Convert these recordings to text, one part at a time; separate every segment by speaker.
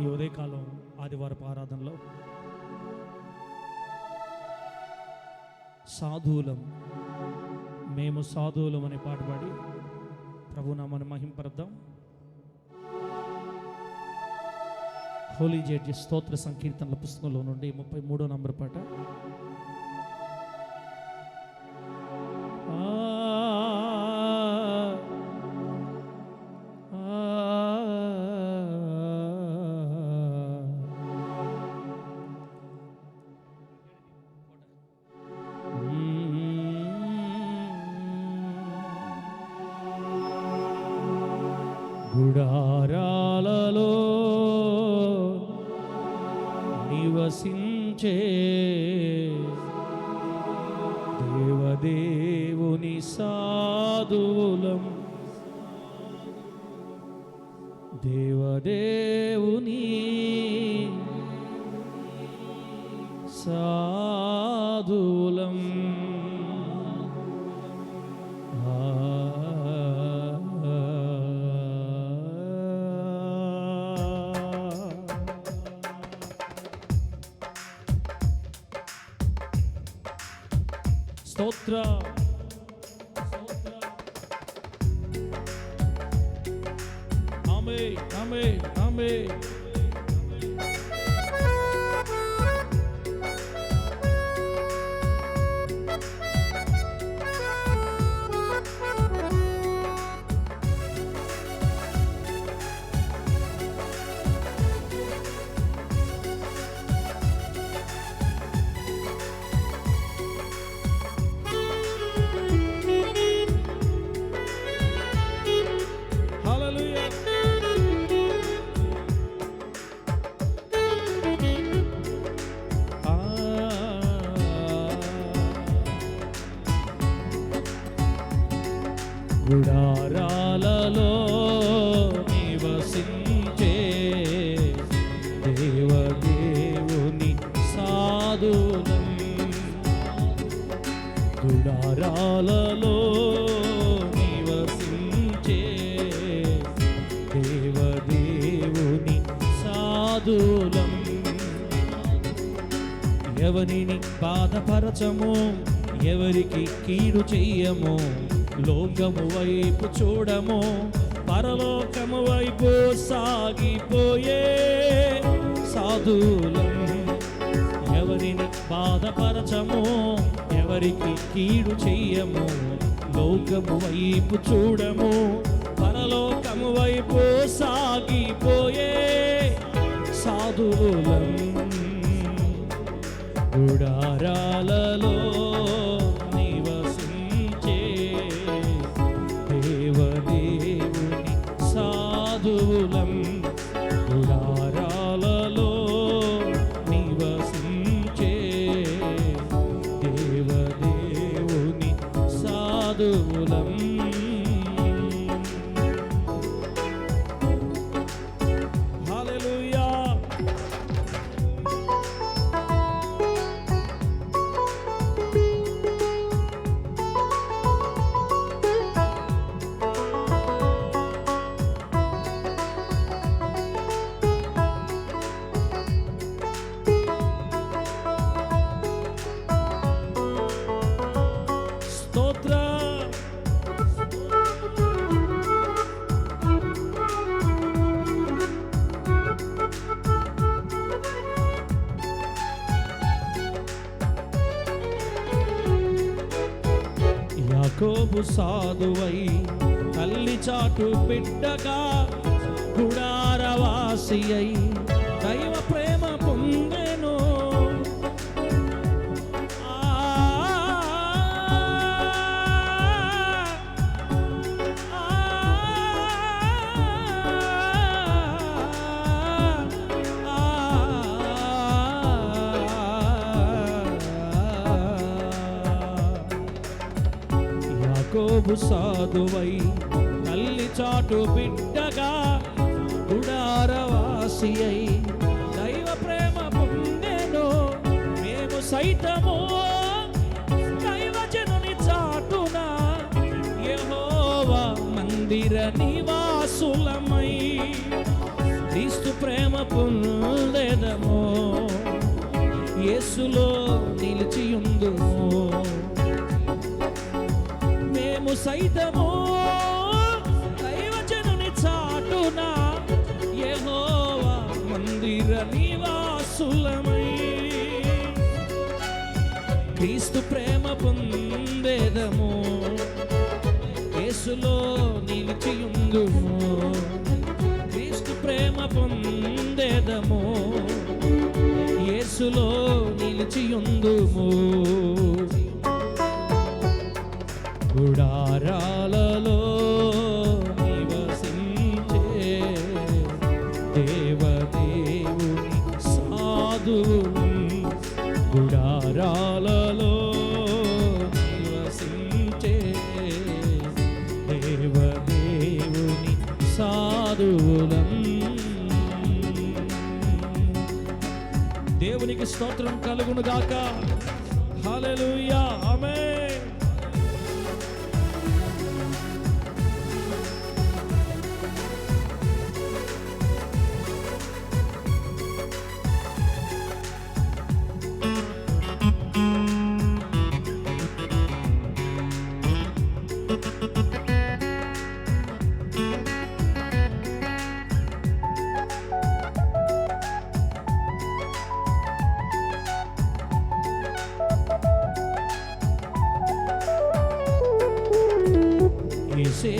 Speaker 1: ఈ ఉదయకాలం ఆదివారపు ఆరాధనలో. సాధువులం మేము సాధువులం అనే పాట పాడి ప్రభునామాన్ని మహింపరద్దాం. హోలీ జడ్జి స్తోత్ర సంకీర్తనల పుస్తకంలో నుండి ముప్పై మూడో నంబర్ పాట. దేవదేవుని సాధువులం ఆమె ఆమె గుడారాలలో నివసించే దేవదేవుని సాధులం గుడారాలలో నివసించే దేవదేవుని సాధులం ఎవరిని బాధపరచము ఎవరికి కీడు చెయ్యము లోకము వైపు చూడము పరలోకము వైపు సాగిపోయే సాధులం ఎవరిని బాధపరచము ఎవరికి కీడు చెయ్యము లోకము వైపు చూడము పరలోకము వైపు సాగిపోయే సాధువులం. గుడారాలలో ప్రభు సాధువై తల్లి చాటు బిడ్డగా గుడారవాసి అయి యాకోబు సాధువై తల్లి చాటు బిడ్డగా గుడారవాసి అయి దైవ ప్రేమ పొందేను మేము సైతము సైతము దైవజనుని చాటున యహోవా మందిర నివాసులమై. క్రీస్తు ప్రేమ పొందేదము యేసులో నిలిచియుందుము. క్రీస్తు ప్రేమ పొందేదము యేసులో నిలిచియుందుము. గుడారాలలో నివసించే దేవదేవుని సాధువులు గుడారాలలో నివసించే దేవదేవుని సాధువులం. దేవునికి స్తోత్రం కలుగును గాక హల్లెలూయా. ఆమేన్.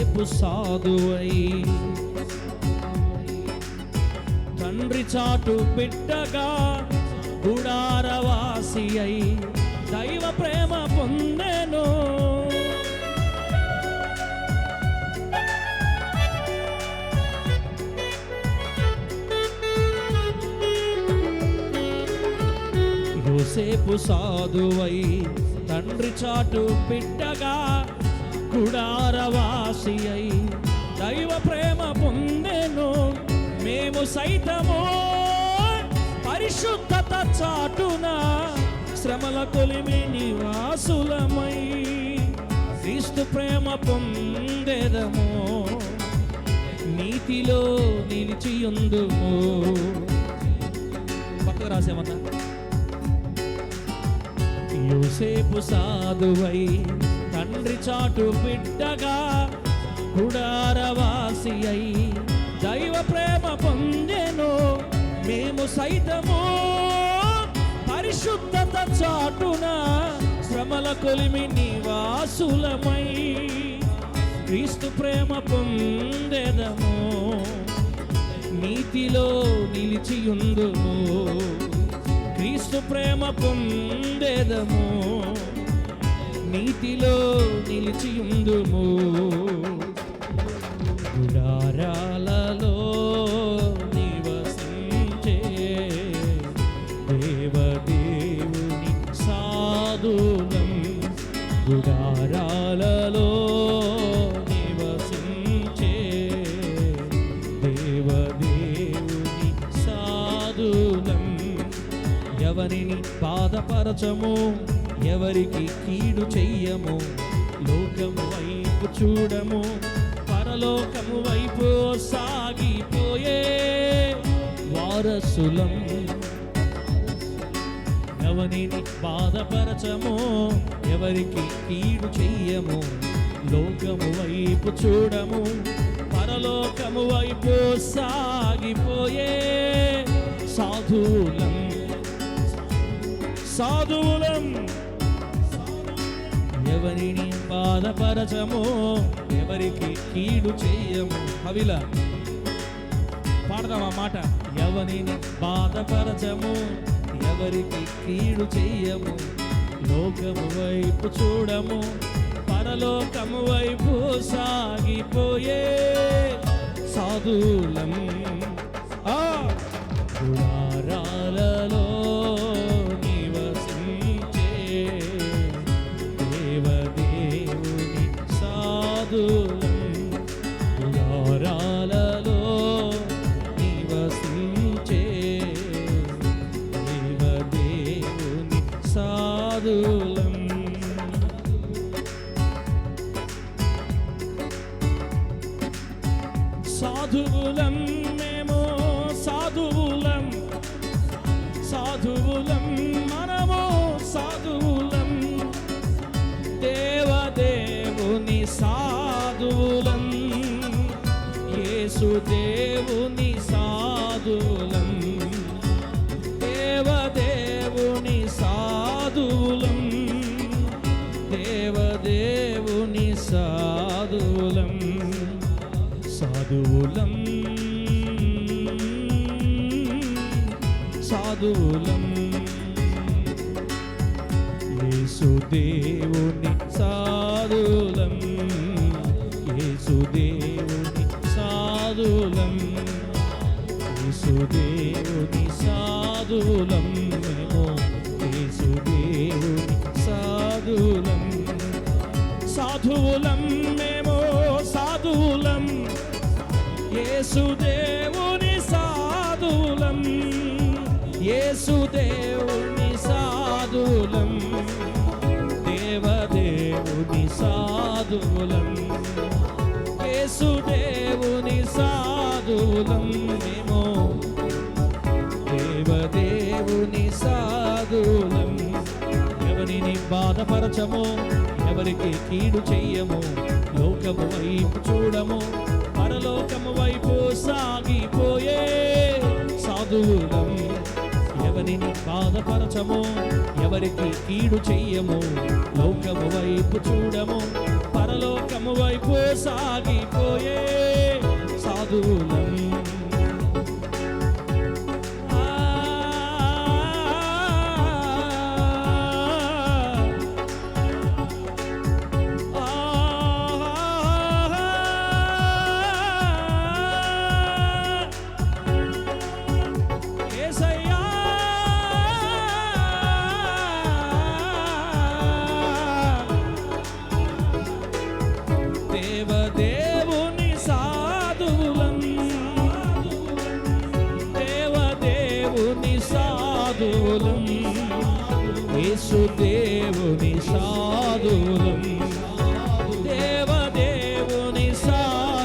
Speaker 1: సేపు సాధువై. తండ్రి చాటు బిడ్డగా గుడారవాసి అయి దైవ ప్రేమ పొందెను. యోసేపు సాధువై. తండ్రి చాటు బిడ్డగా గుడారవాసి అయి దైవ ప్రేమ పొందెను. మేము సైతము పరిశుద్ధత చాటున శ్రమల కొలిమి నివాసులమై క్రీస్తు ప్రేమ పొందెదము. నీతిలో నిలిచియుందుము. పక్కకు రాసేమన్నా యోసేపు సాధువై తండ్రి చాటు బిడ్డగా గుడారవాసి అయి దైవ ప్రేమ పొందెను. మేము సైతము పరిశుద్ధత చాటున శ్రమల కొలిమి నివాసులమై క్రీస్తు ప్రేమ పొందెదము. నీతిలో నిలిచియుందుము. క్రీస్తు ప్రేమ పొందెదము. నీతిలో నిలిచియుందుము. గుడారాలలో నివసించే దేవదేవుని సాధులం. గుడారాలలో నివసించే దేవదేవుని సాధులం. ఎవరిని బాధపరచము? ఎవరికి కీడు చెయ్యము? లోకము వైపు చూడము పరలోకము వైపు సాగిపోయే వారసులం. ఎవరిని బాధపరచము? ఎవరికి కీడు చెయ్యము? లోకము వైపు చూడము పరలోకము వైపు సాగిపోయే సాధువులం. సాధువులం. ఎవరిని బాధపరచము ఎవరికి కీడు చేయము. అవిల పాడదాం ఆ మాట? ఎవరిని బాధపరచము ఎవరికి కీడు చెయ్యము లోకము వైపు చూడము పరలోకము వైపు సాగిపోయే సాధులం సాధువులం మేము సాధువులం సాధువులం మనము సాధు సాధువులం. సాధువులం. యేసుదేవుని సాధులం యేసుదేవుని సాధులం యేసుదేవుని సాధులం మేము యేసు సాధులం సాధువులం. మేము యేసు దేవుని సాధువులం యేసు దేవుని సాధువులం దేవదేవుని సాధులం. యేసు దేవుని సాధువులం మేము దేవదేవుని సాధులం. ఎవరిని బాధపరచము ఎవరికి కీడు చెయ్యము లోకము వైపు చూడము దూరం ఎవరిని బాధపరచము ఎవరికి కీడు చెయ్యము లోకము వైపు చూడము పరలోకము వైపు సాగిపోయే సాధువులం.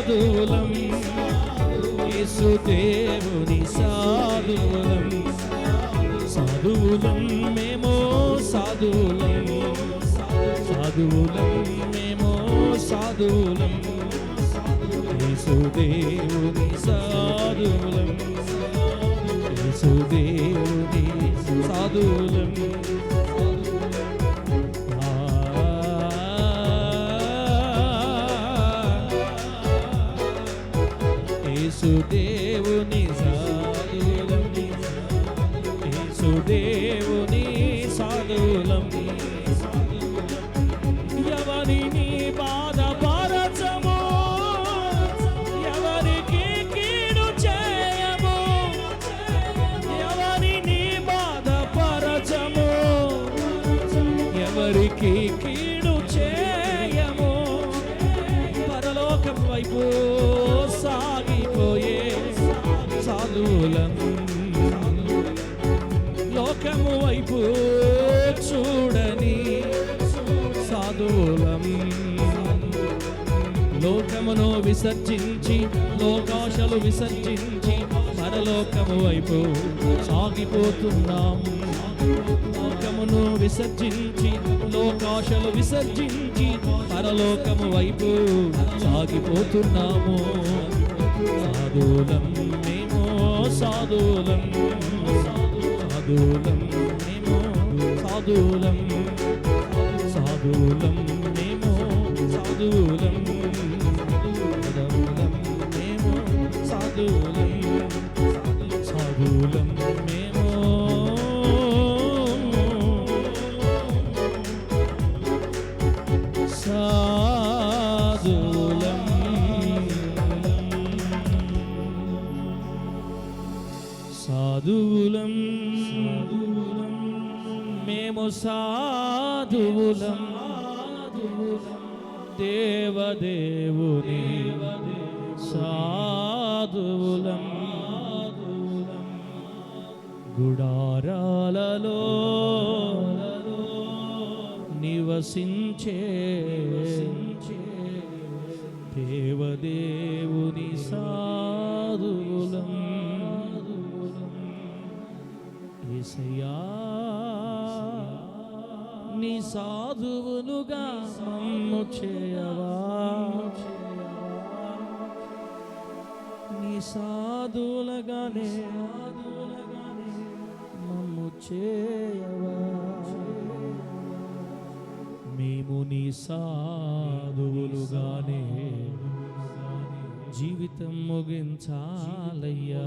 Speaker 1: సాధువులం యేసుదేవుని సాధువులం. సాధువులం మేము సాధువులం సాధువులం మేము సాధువులం. యేసు దేవుని సాధువులం యేసు సాధువులం. యేసు వైపు సాగిపోయే సాధువులం లోకము వైపు చూడని సాధువులం లోకమును విసర్జించి లోకాశలు విసర్జించి పరలోకము వైపు సాగిపోతున్నాం. లోకమును విసర్జించి లోకాశలు విసర్జించి పరలోకము వైపు సాగిపోతున్నాము. సాధులం మేము సాధులం సాధులం మేము సాధులం సాధులం మేము సాధులం సాధులం మేము సాధులం సాధులం సాధువులం దేవదేవుని సాధువులం. గుడారాలలో నివసించే దేవదేవుని సాధువులం. ఏసయ్యా సాధువులుగా మమ్ము చేయవా? నీ సాధువులగానే మమ్ము చేయవా? మేము నీ సాధువులుగానే జీవితం ముగించాలయ్యా.